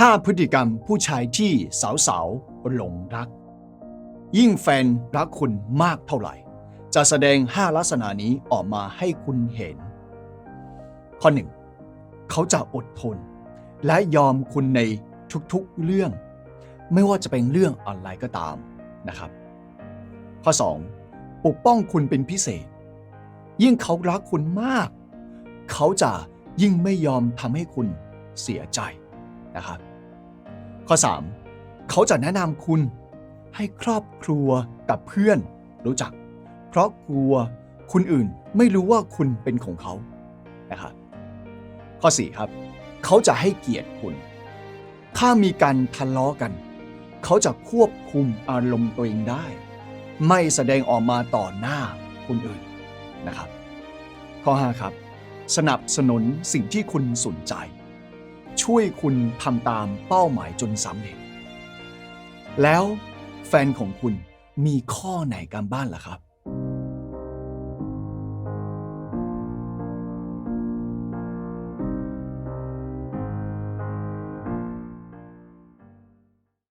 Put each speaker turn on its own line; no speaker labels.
5 พฤติกรรมผู้ชายที่สาวๆ หลงรัก ยิ่งแฟนรักคุณมากเท่าไหร่ จะแสดง 5 ลักษณะนี้ออกมาให้คุณเห็น ข้อ 1. เขาจะอดทน และยอมคุณในทุกๆเรื่อง ไม่ว่าจะเป็นเรื่องอะไรก็ตามนะครับ ข้อ 2. ปกป้องคุณเป็นพิเศษ ยิ่งเขารักคุณมาก เขาจะยิ่งไม่ยอมทำให้คุณเสียใจนะครับ ข้อ 3. เขาจะแนะนำคุณให้ครอบครัวกับเพื่อนรู้จัก เพราะกลัวคนอื่นไม่รู้ว่าคุณเป็นของเขานะครับข้อ 4 ครับ เขาจะให้เกียรติคุณ ถ้ามีการทะเลาะกัน เขาจะควบคุมอารมณ์ตัวเองได้ ไม่แสดงออกมาต่อหน้าคนอื่นนะครับ ข้อ 5 ครับ สนับสนุนสิ่งที่คุณสนใจ ช่วยคุณทำตามเป้าหมายจนสำเร็จ แล้วแฟนของคุณมีข้อไหนกันบ้างล่ะครับ